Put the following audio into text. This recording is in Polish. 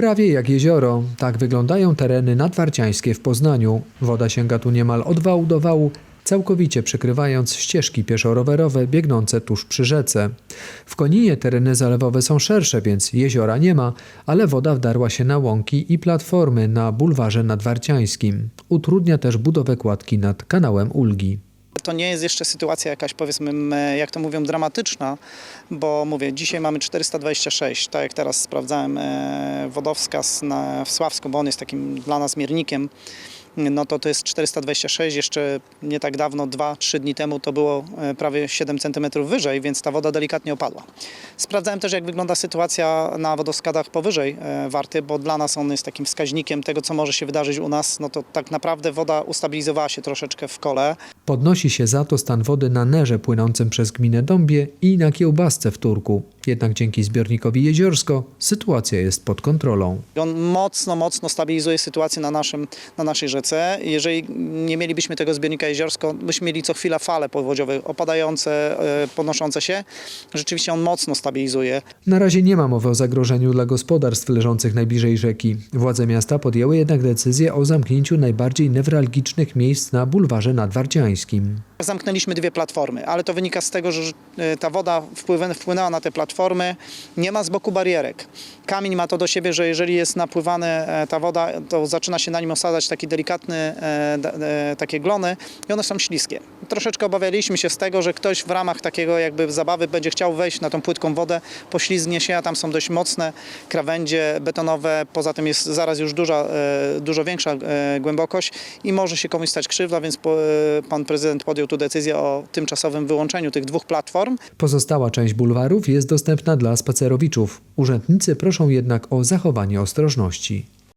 Prawie jak jezioro, tak wyglądają tereny nadwarciańskie w Poznaniu. Woda sięga tu niemal od wału do wału, całkowicie przykrywając ścieżki pieszo-rowerowe biegnące tuż przy rzece. W Koninie tereny zalewowe są szersze, więc jeziora nie ma, ale woda wdarła się na łąki i platformy na bulwarze nadwarciańskim. Utrudnia też budowę kładki nad kanałem Ulgi. To nie jest jeszcze sytuacja jakaś, powiedzmy, jak to mówią, dramatyczna, bo mówię, dzisiaj mamy 426, tak jak teraz sprawdzałem e, wodowskaz na, w Sławsku, bo on jest takim dla nas miernikiem, no to to jest 426, jeszcze nie tak dawno, 2-3 dni temu to było e, prawie 7 cm wyżej, więc ta woda delikatnie opadła. Sprawdzałem też, jak wygląda sytuacja na wodoskadach powyżej e, Warty, bo dla nas on jest takim wskaźnikiem tego, co może się wydarzyć u nas. No to tak naprawdę woda ustabilizowała się troszeczkę w kole. Podnosi się za to stan wody na Nerze płynącym przez gminę Dąbie i na Kiełbasce w Turku. Jednak dzięki zbiornikowi Jeziorsko sytuacja jest pod kontrolą. On mocno, mocno stabilizuje sytuację na, naszym, na naszej rzece. Jeżeli nie mielibyśmy tego zbiornika jeziorsko, byśmy mieli co chwila fale powodziowe opadające, e, podnoszące się. Rzeczywiście on mocno stabilizuje. Na razie nie ma mowy o zagrożeniu dla gospodarstw leżących najbliżej rzeki. Władze miasta podjęły jednak decyzję o zamknięciu najbardziej newralgicznych miejsc na bulwarze nadwarciańskim. Zamknęliśmy dwie platformy, ale to wynika z tego, że e, ta woda wpłynęła na te platformy. Nie ma z boku barierek. Kamień ma to do siebie, że jeżeli jest napływane e, ta woda, to zaczyna się na nim osadzać taki delikatny, e, takie glony i one są śliskie. Troszeczkę obawialiśmy się z tego, że ktoś w ramach takiego jakby zabawy będzie chciał wejść na tą płytką wodę, poślizgnie się, a tam są dość mocne krawędzie betonowe. Poza tym jest zaraz już duża, e, dużo większa e, głębokość i może się komuś stać krzywda, więc e, pan prezydent podjął tu decyzję o tymczasowym wyłączeniu tych dwóch platform. Pozostała część bulwarów jest dostępna dla spacerowiczów. Urzędnicy proszą jednak o zachowanie ostrożności.